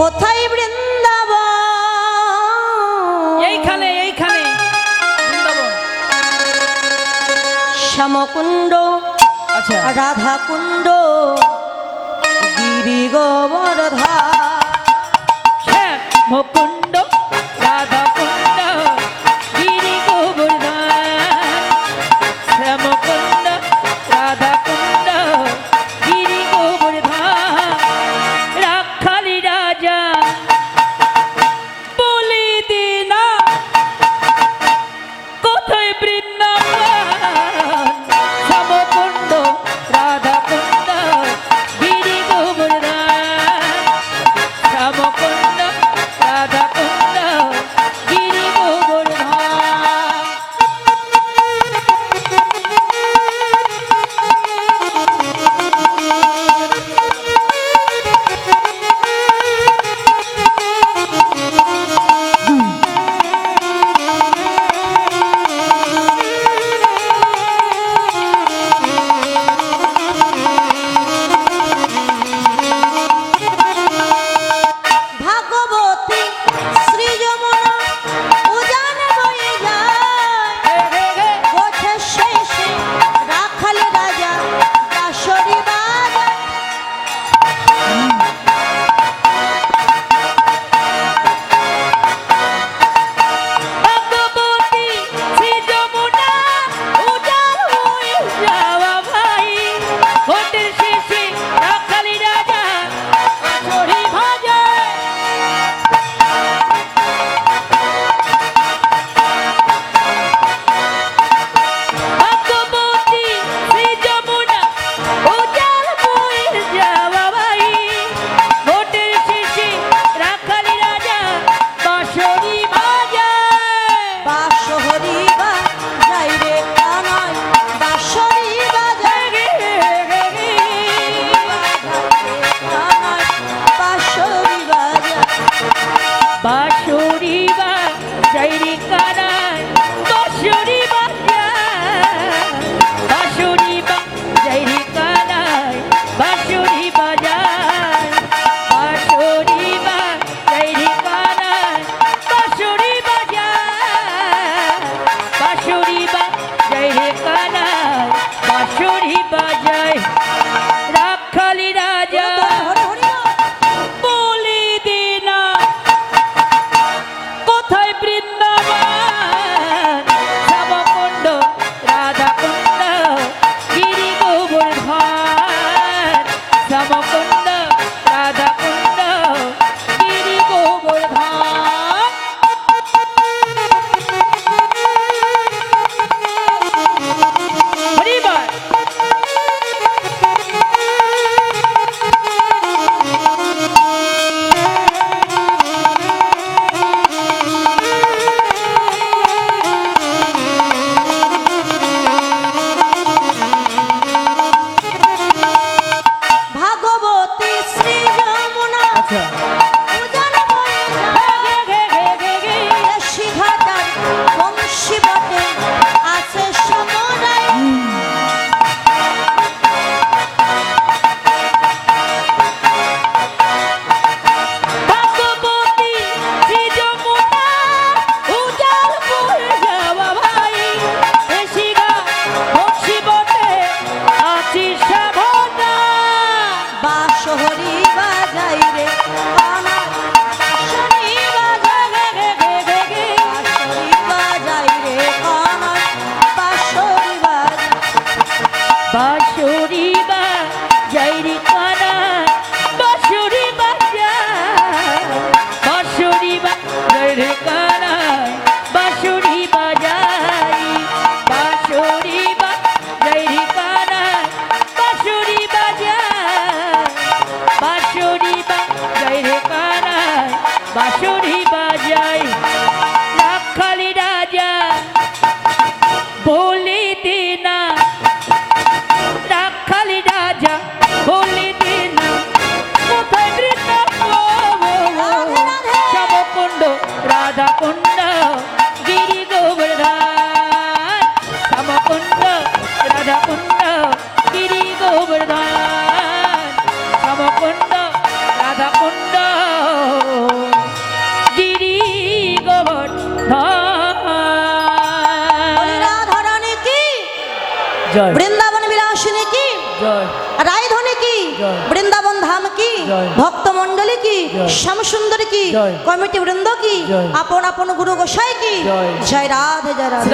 কোথায় বৃন্দাবন? এইখানে এইখানে। শ্যামকুণ্ড আচ্ছা। রাধা কুণ্ড গিরি গোবরধা শ্যামকুণ্ড America. শহরি বাজাইরে। আমার 把秀 বৃন্দাবন বিলাসিনী কি? রায়ধনী কি। বৃন্দাবন ধাম কি। ভক্ত মন্ডলী কি? শ্যাম সুন্দর কি। কমিটি বৃন্দ কি। আপন আপন গুরু গোসাই কি? জয়। জয় রাধে জয় রাধে